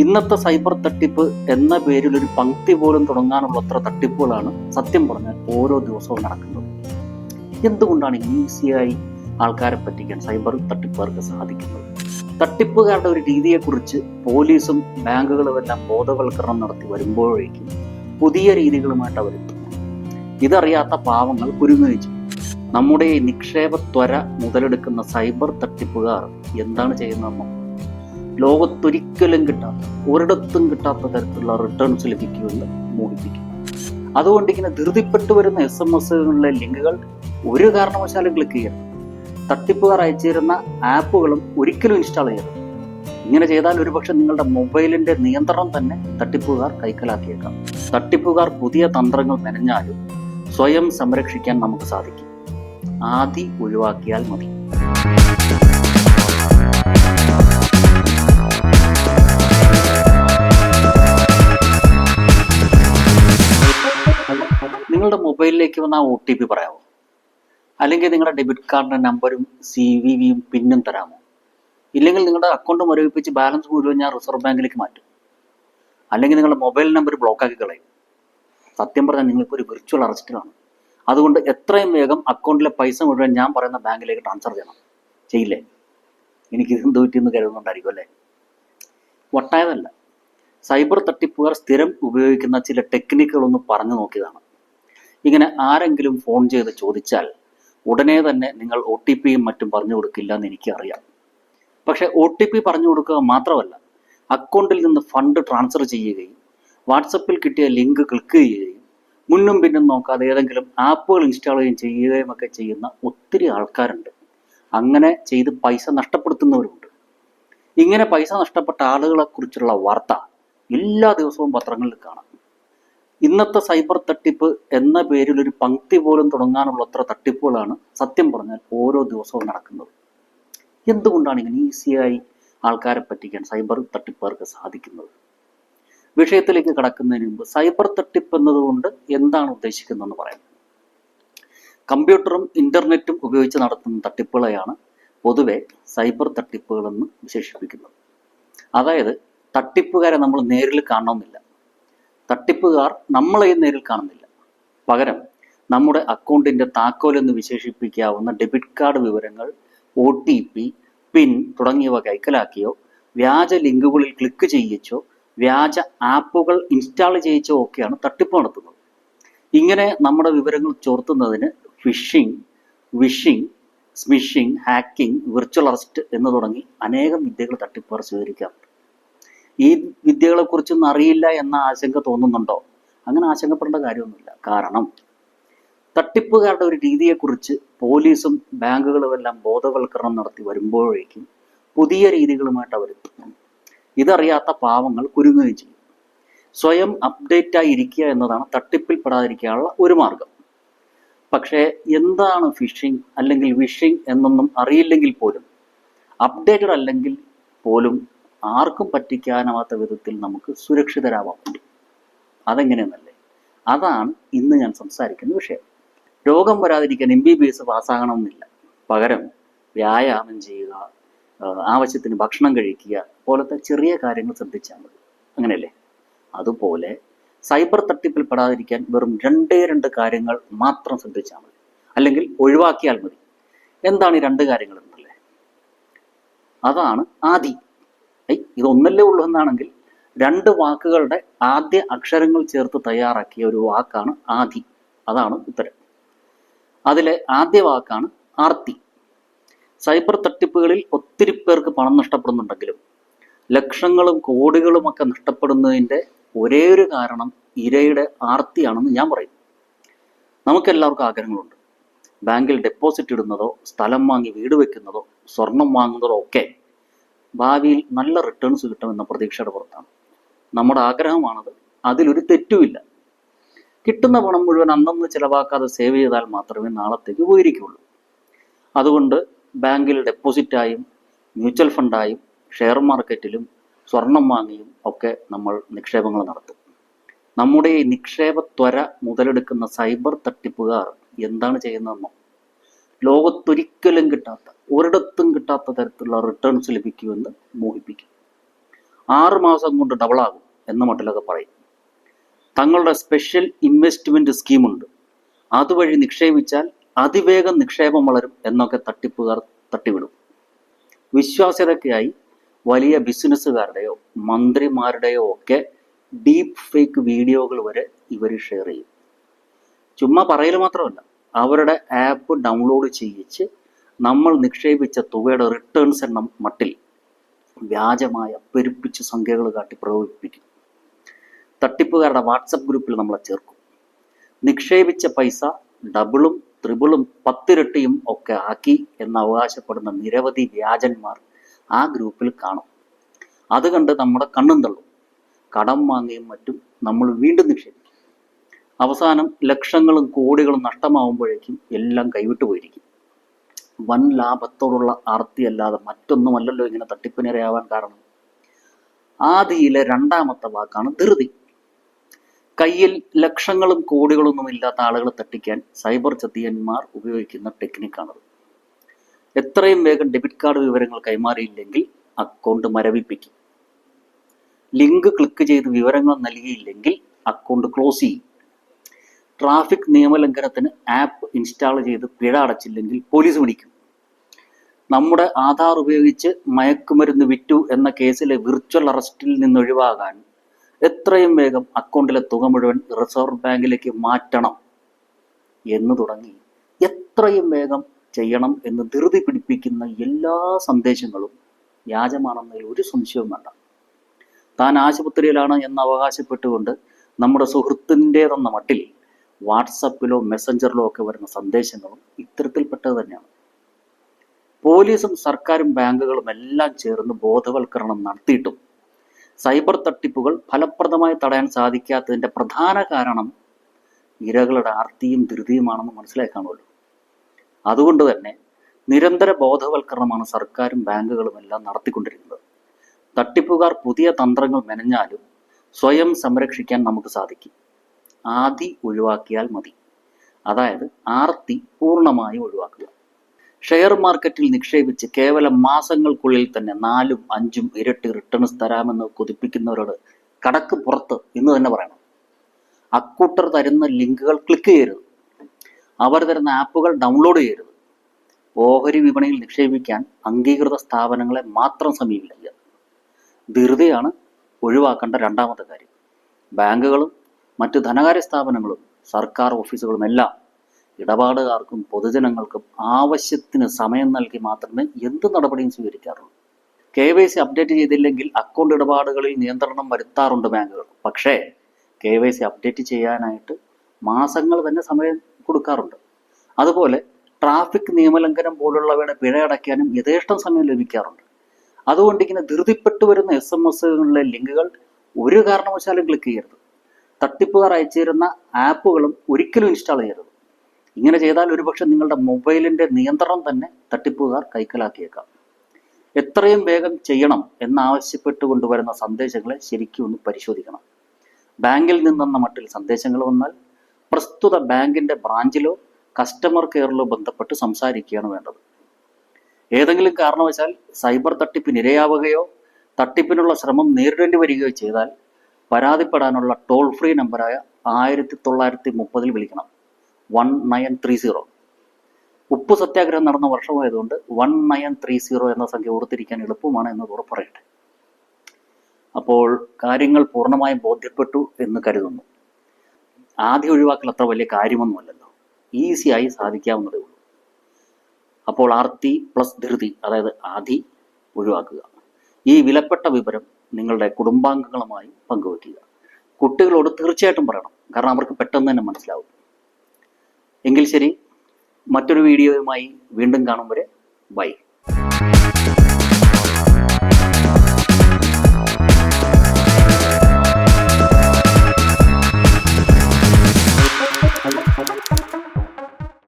ഇന്നത്തെ സൈബർ തട്ടിപ്പ് എന്ന പേരിൽ ഒരു പങ്ക്തി പോലും തുടങ്ങാനുള്ള അത്ര തട്ടിപ്പുകളാണ് സത്യം പറഞ്ഞാൽ ഓരോ ദിവസവും നടക്കുന്നത്. എന്തുകൊണ്ടാണ് ഈസിയായി ആൾക്കാരെ പറ്റിക്കാൻ സൈബർ തട്ടിപ്പുകാർക്ക് സാധിക്കുന്നത്? തട്ടിപ്പുകാരുടെ ഒരു രീതിയെക്കുറിച്ച് പോലീസും ബാങ്കുകളും എല്ലാം ബോധവൽക്കരണം നടത്തി വരുമ്പോഴേക്കും പുതിയ രീതികളുമായിട്ട് അവർ ഇതറിയാത്ത പാവങ്ങൾ കുരുങ്ങയിച്ചു നമ്മുടെ നിക്ഷേപ ത്വര മുതലെടുക്കുന്ന സൈബർ തട്ടിപ്പുകാർ എന്താണ് ചെയ്യുന്നതെന്നോ ലോകത്തൊരിക്കലും കിട്ടാത്ത ഒരിടത്തും കിട്ടാത്ത തരത്തിലുള്ള റിട്ടേൺസ് ലഭിക്കുമെന്ന് മോഹിപ്പിക്കും അതുകൊണ്ട് ഇങ്ങനെ ധൃതിപ്പെട്ടു വരുന്ന എസ് എം എസുകളിലെ ലിങ്കുകൾ ഒരു കാരണവശാലും ക്ലിക്ക് ചെയ്യരുത്. തട്ടിപ്പുകാർ അയച്ചു തരുന്ന ആപ്പുകളും ഒരിക്കലും ഇൻസ്റ്റാൾ ചെയ്യരുത്. ഇങ്ങനെ ചെയ്താൽ ഒരുപക്ഷെ നിങ്ങളുടെ മൊബൈലിന്റെ നിയന്ത്രണം തന്നെ തട്ടിപ്പുകാർ കൈക്കലാക്കിയേക്കാം. തട്ടിപ്പുകാർ പുതിയ തന്ത്രങ്ങൾ മെനഞ്ഞാലും സ്വയം സംരക്ഷിക്കാൻ നമുക്ക് സാധിക്കും. ആദി ഒഴിവാക്കിയാൽ മതി. നിങ്ങളുടെ മൊബൈലിലേക്ക് വന്ന ആ ഒ ടി പി പറയാമോ അല്ലെങ്കിൽ നിങ്ങളുടെ ഡെബിറ്റ് കാർഡിന്റെ നമ്പറും സി വി വിയും പിന്നും തരാമോ? ഇല്ലെങ്കിൽ നിങ്ങളുടെ അക്കൗണ്ട് മരവിപ്പിച്ച് ബാലൻസ് മുഴുവൻ ഞാൻ റിസർവ് ബാങ്കിലേക്ക് മാറ്റും. അല്ലെങ്കിൽ നിങ്ങളുടെ മൊബൈൽ നമ്പർ ബ്ലോക്കാക്കി കളയും. സത്യം പറഞ്ഞാൽ നിങ്ങൾക്ക് ഒരു വിർച്വൽ അറസ്റ്റിലാണ് അതുകൊണ്ട് എത്രയും വേഗം അക്കൗണ്ടിലെ പൈസ മുഴുവൻ ഞാൻ പറയുന്ന ബാങ്കിലേക്ക് ട്രാൻസ്ഫർ ചെയ്യണം. ചെയ്യില്ലേ? എനിക്ക് ഇത് പറ്റിയെന്ന് കരുതുന്നുണ്ടായിരിക്കും അല്ലേ? വട്ടായതല്ല സൈബർ തട്ടിപ്പുകാർ സ്ഥിരം ഉപയോഗിക്കുന്ന ചില ടെക്നിക്കുകളൊന്ന് പറഞ്ഞു നോക്കിയതാണ്. ഇങ്ങനെ ആരെങ്കിലും ഫോൺ ചെയ്ത് ചോദിച്ചാൽ ഉടനെ തന്നെ നിങ്ങൾ ഒ ടി പിയും മറ്റും പറഞ്ഞു കൊടുക്കില്ല എന്ന് എനിക്കറിയാം. പക്ഷെ ഒ ടി പി പറഞ്ഞു കൊടുക്കുക മാത്രമല്ല അക്കൗണ്ടിൽ നിന്ന് ഫണ്ട് ട്രാൻസ്ഫർ ചെയ്യുകയും വാട്സപ്പിൽ കിട്ടിയ ലിങ്ക് ക്ലിക്ക് ചെയ്യുകയും മുന്നും പിന്നും നോക്കാതെ ഏതെങ്കിലും ആപ്പുകൾ ഇൻസ്റ്റാൾ ചെയ്യുകയും ചെയ്യുകയും ഒക്കെ ചെയ്യുന്ന ഒത്തിരി ആൾക്കാരുണ്ട്. അങ്ങനെ ചെയ്ത് പൈസ നഷ്ടപ്പെടുത്തുന്നവരുണ്ട് ഇങ്ങനെ പൈസ നഷ്ടപ്പെട്ട ആളുകളെ കുറിച്ചുള്ള വാർത്ത എല്ലാ ദിവസവും പത്രങ്ങളിൽ കാണാം. ഇന്നത്തെ സൈബർ തട്ടിപ്പ് എന്ന പേരിൽ ഒരു പങ്ക്തി പോലും തുടങ്ങാനുള്ള അത്ര തട്ടിപ്പുകളാണ് സത്യം പറഞ്ഞാൽ ഓരോ ദിവസവും നടക്കുന്നത്. എന്തുകൊണ്ടാണ് ഇങ്ങനെ ഈസിയായി ആൾക്കാരെ പറ്റിക്കാൻ സൈബർ തട്ടിപ്പുകാർക്ക് സാധിക്കുന്നത്? വിഷയത്തിലേക്ക് കടക്കുന്നതിന് മുമ്പ് സൈബർ തട്ടിപ്പ് എന്നതുകൊണ്ട് എന്താണ് ഉദ്ദേശിക്കുന്നതെന്ന് പറയാം. കമ്പ്യൂട്ടറും ഇന്റർനെറ്റും ഉപയോഗിച്ച് നടത്തുന്ന തട്ടിപ്പുകളെയാണ് പൊതുവെ സൈബർ തട്ടിപ്പുകളെന്ന് വിശേഷിപ്പിക്കുന്നത്. അതായത് തട്ടിപ്പുകാരെ നമ്മൾ നേരിൽ കാണണമെന്നില്ല. തട്ടിപ്പുകാർ നമ്മളെ നേരിൽ കാണുന്നില്ല. പകരം നമ്മുടെ അക്കൗണ്ടിന്റെ താക്കോൽ എന്ന് വിശേഷിപ്പിക്കാവുന്ന ഡെബിറ്റ് കാർഡ് വിവരങ്ങൾ ഒ ടി പി പിൻ തുടങ്ങിയവ കൈക്കലാക്കിയോ വ്യാജ ലിങ്കുകളിൽ ക്ലിക്ക് ചെയ്യിച്ചോ വ്യാജ ആപ്പുകൾ ഇൻസ്റ്റാൾ ചെയ്യിച്ചോ ഒക്കെയാണ് തട്ടിപ്പ് നടത്തുന്നത്. ഇങ്ങനെ നമ്മുടെ വിവരങ്ങൾ ചോർത്തുന്നതിന് phishing vishing smishing hacking virtual arrest എന്ന് തുടങ്ങി അനേകം വിദ്യകൾ തട്ടിപ്പുകാർ സ്വീകരിക്കാറുണ്ട് ഈ വിദ്യകളെ കുറിച്ചൊന്നും അറിയില്ല എന്ന ആശങ്ക തോന്നുന്നുണ്ടോ? അങ്ങനെ ആശങ്കപ്പെടേണ്ട കാര്യമൊന്നുമില്ല. കാരണം തട്ടിപ്പുകാരുടെ ഒരു രീതിയെക്കുറിച്ച് പോലീസും ബാങ്കുകളും എല്ലാം ബോധവൽക്കരണം നടത്തി വരുമ്പോഴേക്കും പുതിയ രീതികളുമായിട്ട് അവർ ഇതറിയാത്ത പാവങ്ങൾ കുരുങ്ങുകയും ചെയ്യും. സ്വയം അപ്ഡേറ്റ് ആയി ഇരിക്കുക എന്നതാണ് തട്ടിപ്പിൽ പെടാതിരിക്കാനുള്ള ഒരു മാർഗം. പക്ഷേ എന്താണ് ഫിഷിംഗ് അല്ലെങ്കിൽ വിഷിംഗ് എന്നൊന്നും അറിയില്ലെങ്കിൽ പോലും അപ്ഡേറ്റഡ് അല്ലെങ്കിൽ പോലും ആർക്കും പറ്റിക്കാനാവാത്ത വിധത്തിൽ നമുക്ക് സുരക്ഷിതരാവാൻ പറ്റും. അതെങ്ങനെയെന്നല്ലേ? അതാണ് ഇന്ന് ഞാൻ സംസാരിക്കുന്ന വിഷയം. രോഗം വരാതിരിക്കാൻ എം ബി ബി എസ് പാസ്സാകണമെന്നില്ല. പകരം വ്യായാമം ചെയ്യുക ആവശ്യത്തിന് ഭക്ഷണം കഴിക്കുക പോലത്തെ ചെറിയ കാര്യങ്ങൾ ശ്രദ്ധിച്ചാൽ മതി. അങ്ങനെയല്ലേ? അതുപോലെ സൈബർ തട്ടിപ്പിൽ പെടാതിരിക്കാൻ വെറും രണ്ടേ രണ്ട് കാര്യങ്ങൾ മാത്രം ശ്രദ്ധിച്ചാൽ മതി. അല്ലെങ്കിൽ ഒഴിവാക്കിയാൽ മതി. എന്താണ് ഈ രണ്ട് കാര്യങ്ങൾ എന്നല്ലേ അതാണ് ആദി. ഐ ഇതൊന്നല്ലേ ഉള്ളൂ എന്നാണെങ്കിൽ രണ്ട് വാക്കുകളുടെ ആദ്യ അക്ഷരങ്ങൾ ചേർത്ത് തയ്യാറാക്കിയ ഒരു വാക്കാണ് ആദി. അതാണ് ഉത്തരം. അതിലെ ആദ്യ വാക്കാണ് ആർത്തി. സൈബർ തട്ടിപ്പുകളിൽ ഒത്തിരി പേർക്ക് പണം നഷ്ടപ്പെടുന്നുണ്ടെങ്കിലും ലക്ഷങ്ങളും കോടികളും ഒക്കെ നഷ്ടപ്പെടുന്നതിന്റെ ഒരേ ഒരു കാരണം ഇരയുടെ ആർത്തിയാണെന്ന് ഞാൻ പറയും. നമുക്കെല്ലാവർക്കും ആഗ്രഹങ്ങളുണ്ട്. ബാങ്കിൽ ഡെപ്പോസിറ്റ് ഇടുന്നതോ സ്ഥലം വാങ്ങി വീട് വെക്കുന്നതോ സ്വർണം വാങ്ങുന്നതോ ഒക്കെ. ഭാവിയിൽ നല്ല റിട്ടേൺസ് കിട്ടുമെന്ന പ്രതീക്ഷയുടെ പുറത്താണ്. നമ്മുടെ ആഗ്രഹമാണത്. അതിലൊരു തെറ്റുമില്ല. കിട്ടുന്ന പണം മുഴുവൻ അന്നന്ന് ചിലവാക്കാതെ സേവ് ചെയ്താൽ മാത്രമേ നാളത്തേക്ക് ഉപകരിക്കുകയുള്ളൂ അതുകൊണ്ട് ബാങ്കിൽ ഡെപ്പോസിറ്റായും മ്യൂച്വൽ ഫണ്ടായും ഷെയർ മാർക്കറ്റിലും സ്വർണം വാങ്ങിയും ഒക്കെ നമ്മൾ നിക്ഷേപങ്ങൾ നടത്തും. നമ്മുടെ നിക്ഷേപ ത്വര മുതലെടുക്കുന്ന സൈബർ തട്ടിപ്പുകാർ എന്താണ് ചെയ്യുന്നതെന്നോ? ലോകത്തൊരിക്കലും കിട്ടാത്ത ഒരിടത്തും കിട്ടാത്ത തരത്തിലുള്ള റിട്ടേൺസ് ലഭിക്കുമെന്ന് മോഹിപ്പിക്കും. ആറ് മാസം കൊണ്ട് ഡബിളാകും എന്ന മട്ടിലൊക്കെ പറയും. തങ്ങളുടെ സ്പെഷ്യൽ ഇൻവെസ്റ്റ്മെന്റ് സ്കീമുണ്ട് അതുവഴി നിക്ഷേപിച്ചാൽ അതിവേഗം നിക്ഷേപം വളരും എന്നൊക്കെ തട്ടിപ്പുകാർ തട്ടിവിടും. വിശ്വാസ്യതയ്ക്കായി വലിയ ബിസിനസ്സുകാരുടെയോ മന്ത്രിമാരുടെയോ ഒക്കെ ഡീപ്പ് ഫേക്ക് വീഡിയോകൾ വരെ ഇവർ ഷെയർ ചെയ്യും. ചുമ്മാ പറയൽ മാത്രമല്ല അവരുടെ ആപ്പ് ഡൗൺലോഡ് ചെയ്യിച്ച് നമ്മൾ നിക്ഷേപിച്ച തുകയുടെ റിട്ടേൺസ് എന്ന മട്ടിൽ വ്യാജമായ പെരുപ്പിച്ച് സംഖ്യകൾ കാട്ടി പ്രയോഗിപ്പിക്കും തട്ടിപ്പുകാരുടെ വാട്സപ്പ് ഗ്രൂപ്പിൽ നമ്മളെ ചേർക്കും. നിക്ഷേപിച്ച പൈസ ഡബിളും ത്രിബിളും പത്തിരട്ടിയും ഒക്കെ ആക്കി എന്ന് അവകാശപ്പെടുന്ന നിരവധി വ്യാജന്മാർ ആ ഗ്രൂപ്പിൽ കാണും. അത് കണ്ട് നമ്മുടെ കണ്ണും തള്ളും. കടം വാങ്ങിയും മറ്റും നമ്മൾ വീണ്ടും നിക്ഷേപിക്കും. അവസാനം ലക്ഷങ്ങളും കോടികളും നഷ്ടമാവുമ്പോഴേക്കും എല്ലാം കൈവിട്ടു പോയിരിക്കും. വൻ ലാഭത്തോടുള്ള ആർത്തിയല്ലാതെ മറ്റൊന്നുമല്ലല്ലോ ഇങ്ങനെ തട്ടിപ്പിനിരയാവാൻ കാരണം. ആദിയിലെ രണ്ടാമത്തെ വാക്കാണ് ധൃതി. കയ്യിൽ ലക്ഷങ്ങളും കോടികളൊന്നും ഇല്ലാത്ത ആളുകളെ തട്ടിക്കാൻ സൈബർ ചതിയന്മാർ ഉപയോഗിക്കുന്ന ടെക്നിക്കാണത് എത്രയും വേഗം ഡെബിറ്റ് കാർഡ് വിവരങ്ങൾ കൈമാറിയില്ലെങ്കിൽ അക്കൗണ്ട് മരവിപ്പിക്കും. ലിങ്ക് ക്ലിക്ക് ചെയ്ത് വിവരങ്ങൾ നൽകിയില്ലെങ്കിൽ അക്കൗണ്ട് ക്ലോസ് ചെയ്യും. ട്രാഫിക് നിയമലംഘനത്തിന് ആപ്പ് ഇൻസ്റ്റാൾ ചെയ്ത് പിഴ അടച്ചില്ലെങ്കിൽ പോലീസ് പിടിക്കും നമ്മുടെ ആധാർ ഉപയോഗിച്ച് മയക്കുമരുന്ന് വിറ്റു എന്ന കേസിലെ വിർച്വൽ അറസ്റ്റിൽ നിന്ന് ഒഴിവാകാൻ എത്രയും വേഗം അക്കൗണ്ടിലെ തുക മുഴുവൻ റിസർവ് ബാങ്കിലേക്ക് മാറ്റണം എന്ന് തുടങ്ങി. എത്രയും വേഗം ചെയ്യണം എന്ന് ധൃതി പിടിപ്പിക്കുന്ന എല്ലാ സന്ദേശങ്ങളും വ്യാജമാണെന്നതിൽ ഒരു സംശയവും വേണ്ട. താൻ ആശുപത്രിയിലാണ് എന്ന് അവകാശപ്പെട്ടുകൊണ്ട് നമ്മുടെ സുഹൃത്തിന്റെതെന്ന മട്ടിൽ വാട്സപ്പിലോ മെസ്സഞ്ചറിലോ ഒക്കെ വരുന്ന സന്ദേശങ്ങളും ഇത്തരത്തിൽപ്പെട്ടത് തന്നെയാണ്. പോലീസും സർക്കാരും ബാങ്കുകളും എല്ലാം ചേർന്ന് ബോധവൽക്കരണം നടത്തിയിട്ടും സൈബർ തട്ടിപ്പുകൾ ഫലപ്രദമായി തടയാൻ സാധിക്കാത്തതിന്റെ പ്രധാന കാരണം ഇരകളുടെ ആർത്തിയും ധൃതിയുമാണെന്ന് മനസ്സിലാക്കാണല്ലോ അതുകൊണ്ട് തന്നെ നിരന്തര ബോധവൽക്കരണമാണ് സർക്കാരും ബാങ്കുകളും എല്ലാം നടത്തിക്കൊണ്ടിരിക്കുന്നത്. തട്ടിപ്പുകാർ പുതിയ തന്ത്രങ്ങൾ മെനഞ്ഞാലും സ്വയം സംരക്ഷിക്കാൻ നമുക്ക് സാധിക്കും. ആദി ഒഴിവാക്കിയാൽ മതി. അതായത് ആർത്തി പൂർണമായി ഒഴിവാക്കുക. ഷെയർ മാർക്കറ്റിൽ നിക്ഷേപിച്ച് കേവലം മാസങ്ങൾക്കുള്ളിൽ തന്നെ നാലും അഞ്ചും ഇരട്ടി റിട്ടേൺസ് തരാമെന്ന് കൊതിപ്പിക്കുന്നവരോട് കടക്ക് പുറത്ത് എന്ന് തന്നെ പറയണം. അക്കൂട്ടർ തരുന്ന ലിങ്കുകൾ ക്ലിക്ക് ചെയ്യരുത്. അവർ തരുന്ന ആപ്പുകൾ ഡൗൺലോഡ് ചെയ്യരുത്. ഓഹരി വിപണിയിൽ നിക്ഷേപിക്കാൻ അംഗീകൃത സ്ഥാപനങ്ങളെ മാത്രം സമീപിക്കുക. ധൃതിയാണ് ഒഴിവാക്കേണ്ട രണ്ടാമത്തെ കാര്യം. ബാങ്കുകളും മറ്റ് ധനകാര്യ സ്ഥാപനങ്ങളും സർക്കാർ ഓഫീസുകളും എല്ലാം ഇടപാടുകാർക്കും പൊതുജനങ്ങൾക്കും ആവശ്യത്തിന് സമയം നൽകി മാത്രമേ എന്ത് നടപടിയും സ്വീകരിക്കാറുള്ളൂ. കെ വൈ സി അപ്ഡേറ്റ് ചെയ്തില്ലെങ്കിൽ അക്കൗണ്ട് ഇടപാടുകളിൽ നിയന്ത്രണം വരുത്താറുണ്ട് ബാങ്കുകൾ. പക്ഷേ കെ വൈ സി അപ്ഡേറ്റ് ചെയ്യാനായിട്ട് മാസങ്ങൾ തന്നെ സമയം കൊടുക്കാറുണ്ട്. അതുപോലെ ട്രാഫിക് നിയമലംഘനം പോലുള്ളവയുടെ പിഴ അടയ്ക്കാനും യഥേഷ്ടം സമയം ലഭിക്കാറുണ്ട്. അതുകൊണ്ട് ഇങ്ങനെ ധൃതിപ്പെട്ടു വരുന്ന എസ് എം എസുകളിലെ ലിങ്കുകൾ ഒരു കാരണവശാലും ക്ലിക്ക് ചെയ്യരുത്. തട്ടിപ്പുകാർ അയച്ചു തരുന്ന ആപ്പുകളും ഒരിക്കലും ഇൻസ്റ്റാൾ ചെയ്യരുത്. ഇങ്ങനെ ചെയ്താൽ ഒരുപക്ഷെ നിങ്ങളുടെ മൊബൈലിന്റെ നിയന്ത്രണം തന്നെ തട്ടിപ്പുകാർ കൈക്കലാക്കിയേക്കാം. എത്രയും വേഗം ചെയ്യണം എന്നാവശ്യപ്പെട്ട് കൊണ്ടുവരുന്ന സന്ദേശങ്ങളെ ശരിക്കും ഒന്ന് പരിശോധിക്കണം. ബാങ്കിൽ നിന്നെന്ന മട്ടിൽ സന്ദേശങ്ങൾ വന്നാൽ പ്രസ്തുത ബാങ്കിന്റെ ബ്രാഞ്ചിലോ കസ്റ്റമർ കെയറിലോ ബന്ധപ്പെട്ട് സംസാരിക്കുകയാണ് വേണ്ടത്. ഏതെങ്കിലും കാരണവശാൽ സൈബർ തട്ടിപ്പിന് ഇരയാവുകയോ തട്ടിപ്പിനുള്ള ശ്രമം നേരിടേണ്ടി വരികയോ ചെയ്താൽ പരാതിപ്പെടാനുള്ള ടോൾ ഫ്രീ നമ്പറായ ആയിരത്തി തൊള്ളായിരത്തി മുപ്പതിൽ വിളിക്കണം. വൺ നയൻ ത്രീ സീറോ ഉപ്പ് സത്യാഗ്രഹം നടന്ന വർഷമായതുകൊണ്ട് വൺ നയൻ ത്രീ സീറോ എന്ന സംഖ്യ ഓർത്തിരിക്കാൻ എളുപ്പമാണ് എന്ന് ഉറപ്പറയട്ടെ പറയട്ടെ. അപ്പോൾ കാര്യങ്ങൾ പൂർണമായും ബോധ്യപ്പെട്ടു എന്ന് കരുതുന്നു. ആദ്യം ഒഴിവാക്കൽ അത്ര വലിയ കാര്യമൊന്നുമല്ലല്ലോ. ഈസിയായി സാധിക്കാവുന്നതേ ഉള്ളൂ. അപ്പോൾ ആർത്തി പ്ലസ് ധൃതി അതായത് ആദി ഒഴിവാക്കുക. ഈ വിലപ്പെട്ട വിവരം നിങ്ങളുടെ കുടുംബാംഗങ്ങളുമായി പങ്കുവെക്കുക കുട്ടികളോട് തീർച്ചയായിട്ടും പറയണം. കാരണം അവർക്ക് പെട്ടെന്ന് തന്നെ മനസ്സിലാവും. എങ്കിൽ ശരി മറ്റൊരു വീഡിയോയുമായി വീണ്ടും കാണും വരെ. ബൈ.